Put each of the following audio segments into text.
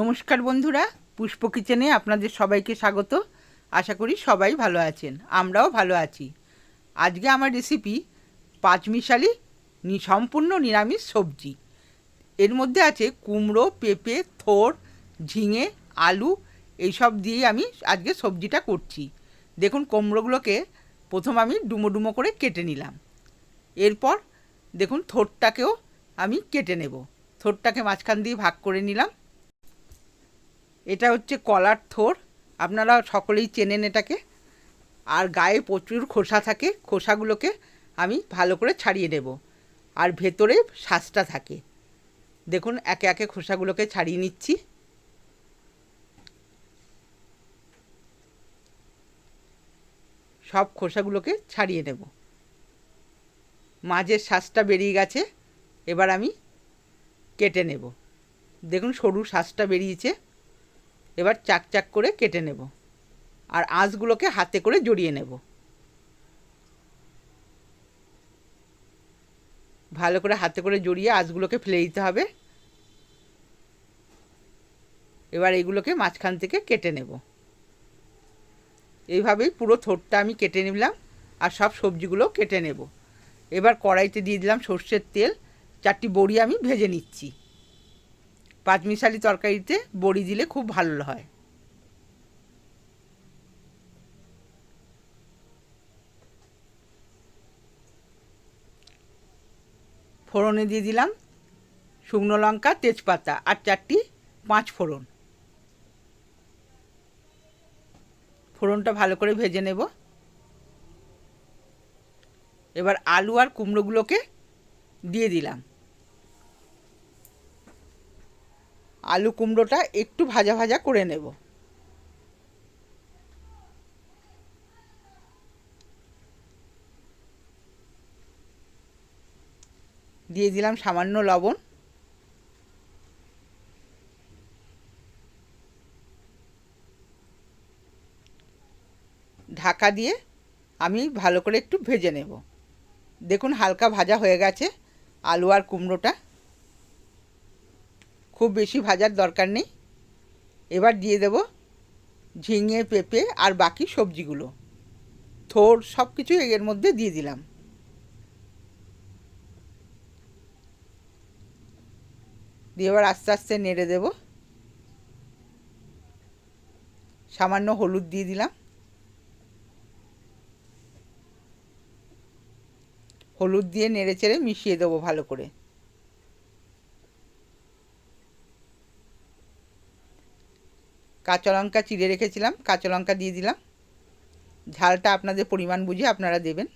নমস্কার বন্ধুরা, পুষ্প কিচেনে আপনাদের সবাইকে স্বাগত। আশা করি সবাই ভালো আছেন, আমরাও ভালো আছি। আজকে আমার রেসিপি পাঁচমিশালি সম্পূর্ণ নিরামিষ সবজি। এর মধ্যে আছে কুমড়ো, পেঁপে, থোর, ঝিঙে, আলু, এইসব দিয়ে আমি আজকে সবজিটা করছি। দেখুন কুমড়োগুলোকে প্রথম আমি ডুমো ডুমো করে কেটে নিলাম। এরপর দেখুন থোরটাকেও আমি কেটে নেব। থোরটাকে মাঝখান দিয়ে ভাগ করে নিলাম। এটা হচ্ছে কলার থোর। আপনারা সকলেই চেনেন এটাকে। আর গায়ে প্রচুর খোসা থাকে। খোসাগুলোকে আমি ভালো করে ছাড়িয়ে নেব। আর ভেতরে শ্বাসটা থাকে। দেখুন, একে একে খোসাগুলোকে ছাড়িয়ে নিচ্ছি। সব খোসাগুলোকে ছাড়িয়ে নেব। মাঝের শ্বাসটা বেরিয়ে গেছে। এবার আমি কেটে নেব। দেখুন, সরু শ্বাসটা বেরিয়েছে। এবার চাক চাক করে কেটে নেব। আর আঁশগুলোকে হাতে করে জড়িয়ে নেব। ভালো করে হাতে করে জড়িয়ে আঁশগুলোকে ফেলে দিতে হবে। এবার এগুলোকে মাঝখান থেকে কেটে নেব। এইভাবেই পুরো থোরটা আমি কেটে নিলাম আর সব সবজিগুলো কেটে নেব। এবার কড়াইতে দিয়ে দিলাম সর্ষের তেল। চারটি বড়ি আমি ভেজে নিচ্ছি। পাঁচমিশালি তরকারিতে বড়ি দিলে খুব ভালো হয়। ফোড়নে দিয়ে দিলাম শুকনো লঙ্কা, তেজপাতা আর চারটি পাঁচ ফোড়ন। ফোড়নটা ভালো করে ভেজে নেব। এবার আলু আর কুমড়োগুলোকে দিয়ে দিলাম। আলু কুমড়োটা একটু ভাজা ভাজা করে নেব। দিয়ে দিলাম সামান্য লবণ। ঢাকা দিয়ে আমি ভালো করে একটু ভেজে নেব। দেখুন হালকা ভাজা হয়ে গেছে আলু আর কুমড়োটা। খুব বেশি ভাজার দরকার নেই। এবার দিয়ে দেব ঝিঙে, পেঁপে আর বাকি সবজিগুলো। থোর সব কিছু এর মধ্যে দিয়ে দিলাম। দিয়ে এবার আস্তে আস্তে নেড়ে দেব। সামান্য হলুদ দিয়ে দিলাম। হলুদ দিয়ে নেড়ে চেড়ে মিশিয়ে দেবো ভালো করে। কাঁচা লঙ্কা চিড়ে রেখেছিলাম, কাঁচা লঙ্কা দিয়ে দিলাম। ঝালটা আপনাদের পরিমাণ বুঝে আপনারা দেবেন।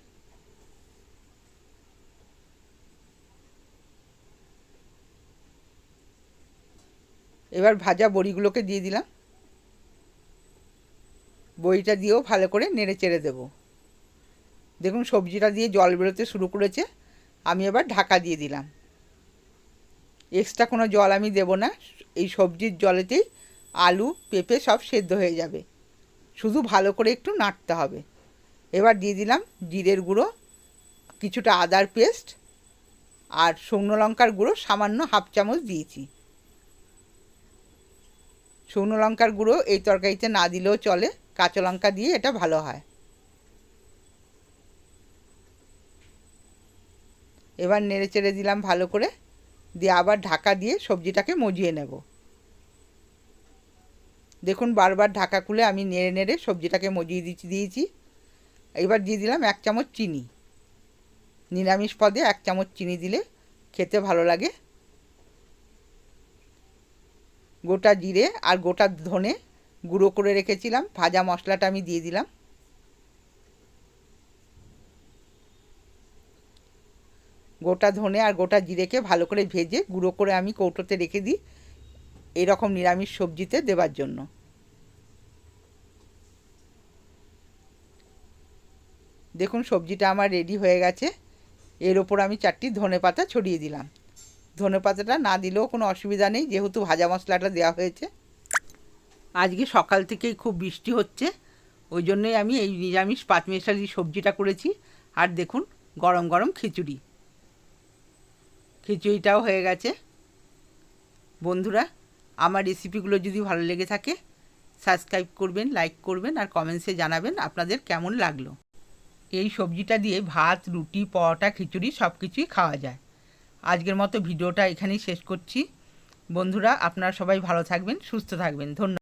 এবার ভাজা বড়িগুলোকে দিয়ে দিলাম। বড়িটা দিয়েও ভালো করে নেড়ে চেড়ে দেবো। দেখুন, সবজিটা দিয়ে জল বেরোতে শুরু করেছে। আমি এবার ঢাকা দিয়ে দিলাম। এক্সট্রা কোনো জল আমি দেব না। এই সবজির জলেতেই আলু, পেঁপে সব সেদ্ধ হয়ে যাবে। শুধু ভালো করে একটু নাড়তে হবে। এবার দিয়ে দিলাম জিরের গুঁড়ো, কিছুটা আদার পেস্ট আর শুকনো লঙ্কার গুঁড়ো সামান্য হাফ চামচ দিয়েছি। শুকনো লঙ্কার গুঁড়ো এই তরকারিতে না দিলেও চলে, কাঁচা লঙ্কা দিয়ে এটা ভালো হয়। এবার নেড়ে চেড়ে দিলাম ভালো করে, দিয়ে আবার ঢাকা দিয়ে সবজিটাকে মজিয়ে নেব। দেখুন, বারবার ঢাকা খুলে আমি নেড়ে নেড়ে সবজিটাকে মজিয়ে দিচ্ছি, দিয়েছি। এবার দিয়ে দিলাম এক চামচ চিনি। নিরামিষ পদে এক চামচ চিনি দিলে খেতে ভালো লাগে। গোটা জিরে আর গোটা ধনে গুঁড়ো করে রেখেছিলাম। ভাজা মশলাটা আমি দিয়ে দিলাম। গোটা ধনে আর গোটা জিরেকে ভালো করে ভেজে গুঁড়ো করে আমি কৌটোতে রেখে দিই, এরকম নিরামিষ সবজিতে দেবার জন্য। দেখুন সবজিটা আমার রেডি হয়ে গেছে। এর ওপর আমি চারটি ধনে পাতা ছড়িয়ে দিলাম। ধনে পাতাটা না দিলেও কোনো অসুবিধা নেই, যেহেতু ভাজা মশলাটা দেওয়া হয়েছে। আজকে সকাল থেকেই খুব বৃষ্টি হচ্ছে, ওই জন্যই আমি এই নিরামিষ পাঁচমিশালি সবজিটা করেছি। আর দেখুন, গরম গরম খিচুড়ি। খিচুড়িটাও হয়ে গেছে। বন্ধুরা, আমার রেসিপিগুলো যদি ভালো লেগে থাকে সাবস্ক্রাইব করবেন লাইক করবেন, আর কমেন্টসে জানাবেন আপনাদের কেমন লাগল। এই সবজিটা দিয়ে ভাত, রুটি, পরোটা, খিচুড়ি সব কিছুই খাওয়া যায়। আজকের মতো ভিডিওটা এখানেই শেষ করছি। বন্ধুরা, আপনারা সবাই ভালো থাকবেন, সুস্থ থাকবেন। ধন্যবাদ।